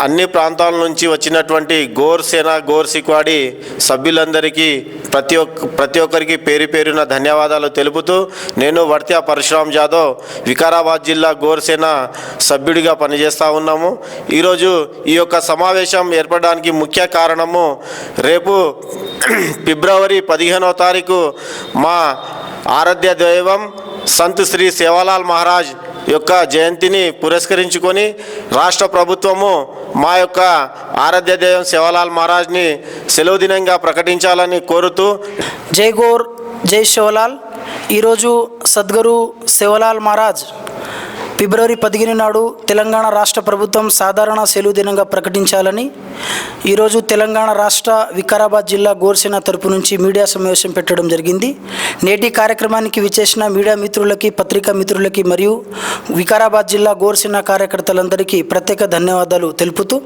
అన్ని ప్రాంతాల నుంచి వచ్చినటువంటి గోర్ సేన గోర్ సిక్వాడి సభ్యులందరికీ ప్రతి ఒక్క ప్రతి ఒక్కరికి పేరు పేరున ధన్యవాదాలు తెలుపుతూ నేను వర్త్యా పరశురామ్ జాదవ్ వికారాబాద్ జిల్లా గోర్సేన సభ్యుడిగా పనిచేస్తూ ఉన్నాము. ఈరోజు ఈ యొక్క సమావేశం ఏర్పడడానికి ముఖ్య కారణము రేపు ఫిబ్రవరి పదిహేనవ తారీఖు మా ఆరాధ్య దైవం సంత్ శ్రీ సేవాలాల్ మహారాజ్ యొక్క జయంతిని పురస్కరించుకొని రాష్ట్ర ప్రభుత్వము మా యొక్క ఆరాధ్య దైవం మహారాజ్ని సెలవు దినంగా ప్రకటించాలని కోరుతూ జై గోర్ జై శివలాల్. ఈరోజు సద్గురు శివలాల్ మహారాజ్ ఫిబ్రవరి పదిహేను నాడు తెలంగాణ రాష్ట్ర ప్రభుత్వం సాధారణ సెలవు దినంగా ప్రకటించాలని ఈరోజు తెలంగాణ రాష్ట్ర వికారాబాద్ జిల్లా గోర్సేన తరపు నుంచి మీడియా సమావేశం పెట్టడం జరిగింది. నేటి కార్యక్రమానికి విచేసిన మీడియా మిత్రులకి పత్రికా మిత్రులకి మరియు వికారాబాద్ జిల్లా గోర్సేన కార్యకర్తలందరికీ ప్రత్యేక ధన్యవాదాలు తెలుపుతూ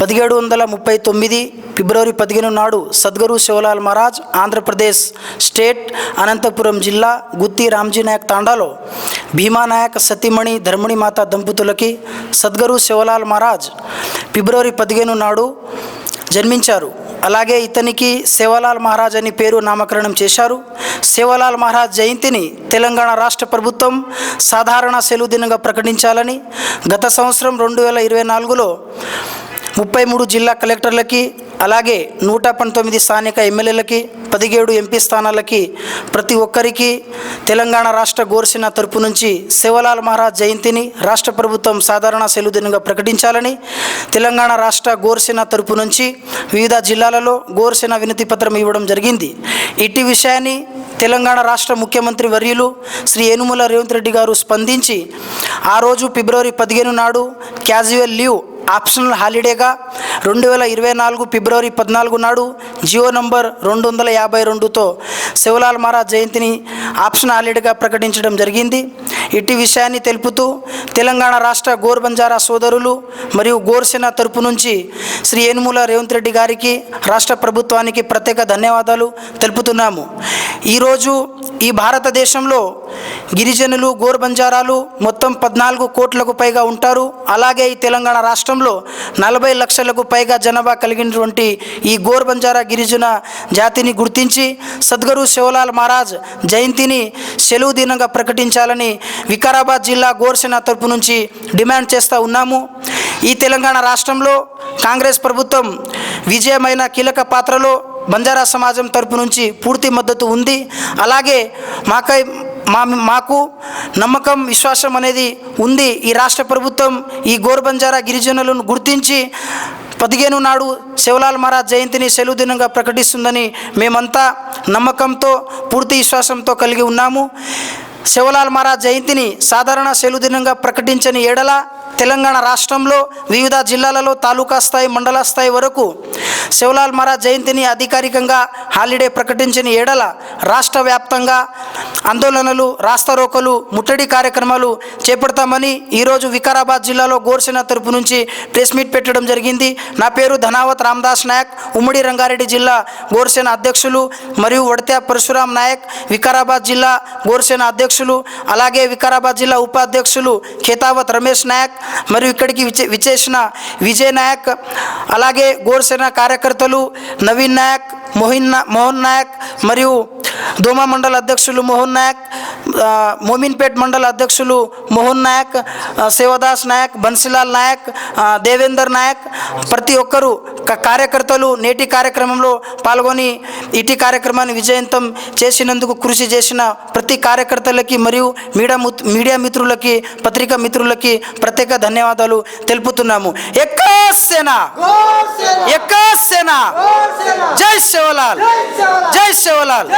పదిహేడు వందల ముప్పై తొమ్మిది ఫిబ్రవరి పదిహేను నాడు సద్గురు శివలాల్ మహారాజ్ ఆంధ్రప్రదేశ్ స్టేట్ అనంతపురం జిల్లా గుత్తి రామ్జీ నాయక్ తాండాలో భీమానాయక్ సతీమణి ధర్మణి మాత దంపతులకి సద్గురు శివలాల్ మహారాజ్ ఫిబ్రవరి పదిహేను నాడు జన్మించారు. అలాగే ఇతనికి సేవలాల్ మహారాజ్ అని పేరు నామకరణం చేశారు. సేవలాల్ మహారాజ్ జయంతిని తెలంగాణ రాష్ట్ర ప్రభుత్వం సాధారణ సెలవు దినంగా ప్రకటించాలని గత సంవత్సరం రెండు వేల ఇరవై నాలుగులో ముప్పై మూడు జిల్లా కలెక్టర్లకి అలాగే నూట పంతొమ్మిది స్థానిక ఎమ్మెల్యేలకి పదిహేడు ఎంపీ స్థానాలకి ప్రతి ఒక్కరికి తెలంగాణ రాష్ట్ర గోర్సేన తరపు నుంచి శివలాల్ మహారాజ్ జయంతిని రాష్ట్ర ప్రభుత్వం సాధారణ సెలవు దినంగా ప్రకటించాలని తెలంగాణ రాష్ట్ర గోర్సేన తరపు నుంచి వివిధ జిల్లాలలో గోర్సేన వినతి పత్రం ఇవ్వడం జరిగింది. ఇట్టి విషయాన్ని తెలంగాణ రాష్ట్ర ముఖ్యమంత్రి వర్యులు శ్రీ ఏనుమల రేవంత్ రెడ్డి గారు స్పందించి ఆ రోజు ఫిబ్రవరి పదిహేను నాడు క్యాజువల్ లీవ్ ఆప్షనల్ హాలిడేగా. రెండు వేల ఇరవై నాలుగు ఫిబ్రవరి పద్నాలుగు నాడు జియో నంబర్ రెండు వందల యాభై రెండుతో శివలాల్ మహారాజ్ జయంతిని ఆప్షన్ హాలిడేగా ప్రకటించడం జరిగింది. ఇట్టి విషయాన్ని తెలుపుతూ తెలంగాణ రాష్ట్ర గోర్ బంజారా సోదరులు మరియు గోర్సేన తరపు నుంచి శ్రీ ఏనుమూల రేవంత్ రెడ్డి గారికి రాష్ట్ర ప్రభుత్వానికి ప్రత్యేక ధన్యవాదాలు తెలుపుతున్నాము. ఈరోజు ఈ భారతదేశంలో గిరిజనులు గోర్ బంజారాలు మొత్తం పద్నాలుగు కోట్లకు పైగా ఉంటారు. అలాగే ఈ తెలంగాణ రాష్ట్రంలో నలభై లక్షలకు పైగా జనాభా కలిగినటువంటి ఈ గోర్ బంజారా గిరిజన జాతిని గుర్తించి సద్గురు శివలాల్ మహారాజ్ జయంతిని సెలవు దినంగా ప్రకటించాలని వికారాబాద్ జిల్లా గోర్సేన తరపు నుంచి డిమాండ్ చేస్తూ ఉన్నాము. ఈ తెలంగాణ రాష్ట్రంలో కాంగ్రెస్ ప్రభుత్వం విజయమైన కీలక పాత్రలో బంజారా సమాజం తరపు నుంచి పూర్తి మద్దతు ఉంది. అలాగే మాకై మా మాకు నమ్మకం విశ్వాసం అనేది ఉంది. ఈ రాష్ట్ర ప్రభుత్వం ఈ గోర్బంజారా గిరిజనులను గుర్తించి పదిహేను నాడు శివలాల్ మహారాజ్ జయంతిని సెలవు దినంగా ప్రకటిస్తుందని మేమంతా నమ్మకంతో పూర్తి విశ్వాసంతో కలిగి ఉన్నాము. శివలాల్ మహారాజ్ జయంతిని సాధారణ సెలవు దినంగా ప్రకటించని ఏడల తెలంగాణ రాష్ట్రంలో వివిధ జిల్లాలలో తాలూకా స్థాయి మండల స్థాయి వరకు శివలాల్ మహారాజ్ జయంతిని అధికారికంగా హాలిడే ప్రకటించిన ఏడల రాష్ట్ర వ్యాప్తంగా ఆందోళనలు రాస్తారోకలు ముట్టడి కార్యక్రమాలు చేపడతామని ఈరోజు వికారాబాద్ జిల్లాలో గోర్సేన తరపు నుంచి ప్రెస్ మీట్ పెట్టడం జరిగింది. నా పేరు ధనావత్ రామదాస్ నాయక్. ఉమ్మడి రంగారెడ్డి జిల్లా గోర్సేన అధ్యక్షులు మరియు వడత్యా పరశురాం నాయక్. వికారాబాద్ జిల్లా గోర్సేన అధ్యక్షులు అలాగే వికారాబాద్ జిల్లా ఉపాధ్యక్షులు ఖేతావత్ రమేష్ నాయక్ మరియు ఇక్కడికి విచే విచేసిన విజయ్ నాయక్ అలాగే గోర్సేన కార్యకర్తలు నవీన్ నాయక్ మోహిన్ మోహన్ నాయక్ మరియు దోమా మండల అధ్యక్షులు మోహన్ నాయక్ మోమిన్పేట్ మండల అధ్యక్షులు మోహన్ నాయక్ శివదాస్ నాయక్ బన్సిలాల్ నాయక్ దేవేందర్ నాయక్ ప్రతి ఒక్కరూ కార్యకర్తలు నేటి కార్యక్రమంలో పాల్గొని ఇటీ కార్యక్రమాన్ని విజయంతం చేసినందుకు కృషి చేసిన ప్రతి కార్యకర్తలకి మరియు మీడియా మీడియా మిత్రులకి పత్రికా మిత్రులకి ప్రత్యేక ధన్యవాదాలు తెలుపుతున్నాము. ఎక్క సేన ఎక్కా సేన జై శివలాల్ జై శివలాల్